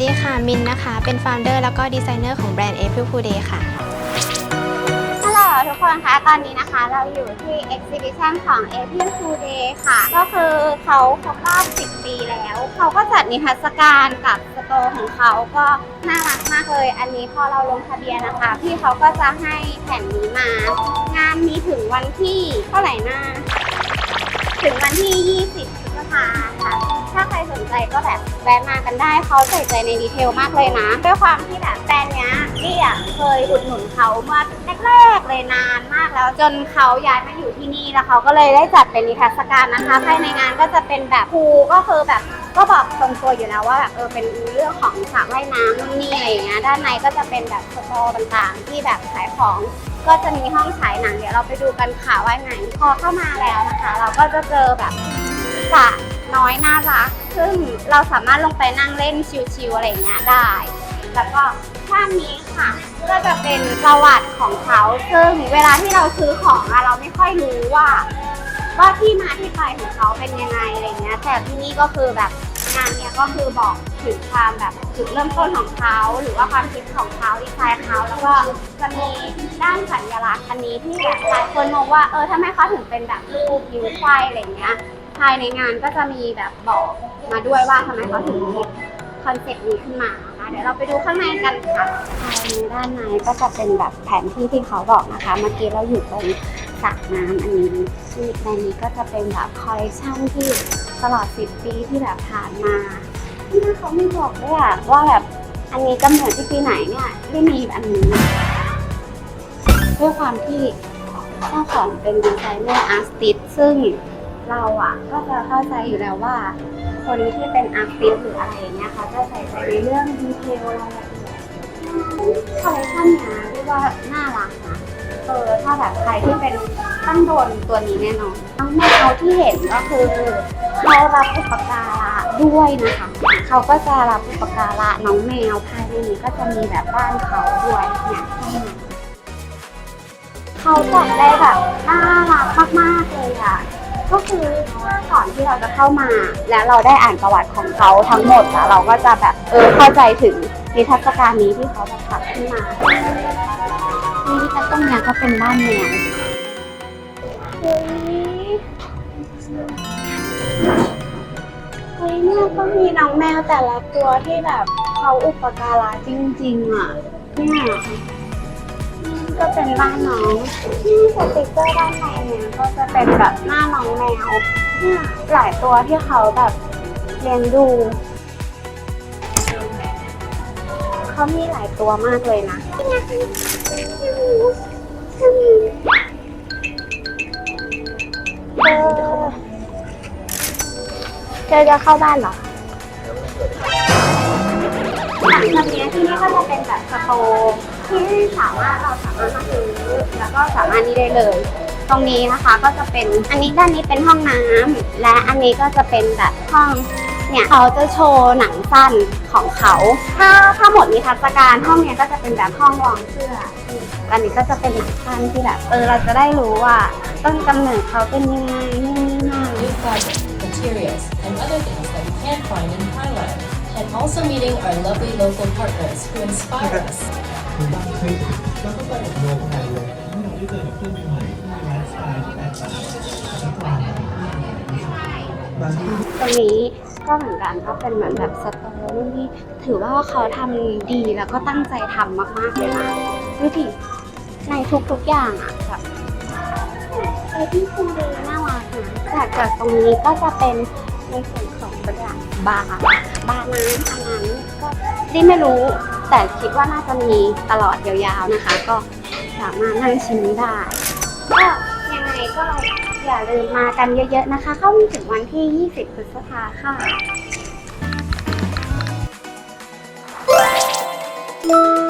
ดีค่ะ มินนะคะ เป็น founder แล้วก็ดีไซเนอร์ของแบรนด์ April Food Day ค่ะ ฮัลโหลทุกคนคะ ตอนนี้นะคะเราอยู่ที่ exhibition ของ April Food Day ค่ะ ก็คือเขาครบรอบ 10 ปีแล้ว เขาก็จัดนิทรรศการกับสโตร์ของเขาก็น่ารักมากเลย อันนี้พอเราลงทะเบียนนะคะ พี่เขาก็จะให้แผ่นนี้มา งานมีถึงวันที่เท่าไหร่นะถึงวันที่ 20 ก็แบบแวะมากันได้เขาใส่ใจในดีเทลมากเลยนะ ด้วยความที่แบบแบรนด์เนี้ยลี่อะเคยอุดหนุนเขาเมื่อแรกๆเลยนานมากแล้ว จนเขาย้ายมาอยู่ที่นี่แล้วเขาก็เลยได้จัดเป็นนิทรรศการนะคะภายในงานก็จะเป็นแบบครูก็คือแบบก็บอกตรงตัวอยู่แล้วว่าแบบเออเป็นเรื่องของสระว่ายน้ำนู่นนี่อะไรอย่างเงี้ยด้านในก็จะเป็นแบบสตอร์ต่างๆ ที่แบบขายของก็จะมีห้องฉายหนังเดี๋ยวเราไปดูกันค่ะว่าไงพอเข้ามาแล้วนะคะ เราก็จะเจอแบบสระน้อยน่ารัก ซึ่งเราสามารถลงไปนั่งเล่นชิลๆอะไรอย่างเงี้ยได้ แล้วก็ข้างนี้ค่ะ ก็จะเป็นประวัติของเขา ซึ่งเวลาที่เราซื้อของอะเราไม่ค่อยรู้ว่า ว่าที่มาที่ไปของเขาเป็นยังไงอะไรเงี้ย แต่ที่นี่ก็คือแบบงานเนี้ยก็คือบอกถึงความแบบจุดเริ่มต้นของเขาหรือว่าความคิดของเขาดีไซน์เขาแล้วก็จะมีด้านสัญลักษณ์อันนี้ที่แบบหลายคนมองว่าเออทำไมเขาถึงเป็นแบบรูปยิ้วควายอะไรเงี้ย ภายในงานก็จะมีแบบบอกมาด้วยว่าทำไมเขาถึงคิดคอนเซ็ปต์นี้ขึ้นมานะคะเดี๋ยวเราไปดูข้างในกันค่ะภายในด้านในก็จะเป็นแบบแผนที่ที่เขาบอกนะคะ เมื่อกี้เราอยู่ตรงสระน้ำอันนี้ที่ในนี้ก็จะเป็นแบบคอลเลคชันที่ตลอด 10 ปีที่แบบผ่านมาที่เขาไม่บอกด้วยอะว่าแบบอันนี้กำเนิดที่ปีไหนเนี่ยไม่มีอันนี้ด้วยความที่เจ้าของเป็นดีไซเนอร์อาร์ติสซึ่ง เราอะก็จะเข้าใจอยู่แล้วว่า คนที่เป็นอาร์ติสหรืออะไรอย่างเงี้ยเขาจะใส่ใจในเรื่องดีเทลรายละเอียดคอลเลคชันเนี้ยเรียกว่าน่ารักนะเออถ้าแบบใครที่เป็นตั้งโดนตัวนี้แน่นอนน้องแมวที่เห็นก็คือเขารับอุปการะด้วยนะคะเขาก็จะรับอุปการะน้องแมวภายในนี้ก็จะมีแบบบ้านเขาด้วยเนี่ยเขาจัดได้แบบน่ารักมากๆเลยอะ ก็คือก่อนที่เราจะเข้ามา แล้วเราได้อ่านประวัติของเขาทั้งหมดแล้วเราก็จะแบบเออเข้าใจถึงนิทรรศการนี้ที่เขาแบบทำขึ้นมานี่แต่ตรงเนี้ยก็เป็นบ้านแมวเฮ้ยเฮ้ยเนี่ยก็มีน้องแมวแต่ละตัวที่แบบเขาอุปการะจริงๆอะเนี่ย ก็เป็นบ้านน้องนี่สติกเกอร์ด้านในเนี่ยก็จะเป็นแบบหน้าน้องแมวเนี่ยหลายตัวที่เขาแบบเลี้ยงดู เขามีหลายตัวมากเลยนะเออเจอจะเข้าบ้านเหรอหลังจากนี้ที่นี่ก็จะเป็นแบบสโตร์ ที่สามารถเราสามารถมาซื้อแล้วก็สามารถนี่ได้เลย ตรงนี้นะคะก็จะเป็นอันนี้ด้านนี้เป็นห้องน้ำและอันนี้ก็จะเป็นแบบห้องเนี่ยเขาจะโชว์หนังสั้นของเขา ถ้าถ้าหมดนิทรรศการห้องเนี้ยก็จะเป็นแบบห้องวางเสื้ออันนี้ก็จะเป็นหนังสั้นที่แบบเออเราจะได้รู้ว่าต้นกำเนิดเขาเป็นยังไงนี่นี่นั่น new fabric, materials, and other things that we can't find in Thailand, and also meeting our lovely local partners who inspire us. บางทริปแล้วก็ไปกับรงงานเลยที่เราได้เจอกับเพื่อนใหม่ๆที่มีไลฟ์สไตล์ที่แตกต่างจากเราบางที่ตรงนี้ก็เหมือนกันก็เป็นเหมือนแบบสตอรี่ที่ถือว่าเขาทำดีแล้วก็ตั้งใจทำมากๆเลยนะดูดิในทุกๆอย่างอะแบบเอที่คุณดีน่ารักนะจากจากตรงนี้ก็จะเป็นในส่วนของบรรยากาศบาร์บาร์น้ำอันนั้นก็ที่ไม่รู้ แต่คิดว่าน่าจะมีตลอดยาวๆนะคะ ก็สามารถนั่งชิมได้ ก็ยังไงก็อย่าลืมมากันเยอะๆนะคะ เข้ามถึงวันที่ 20พฤษภาค่ะ Thank you.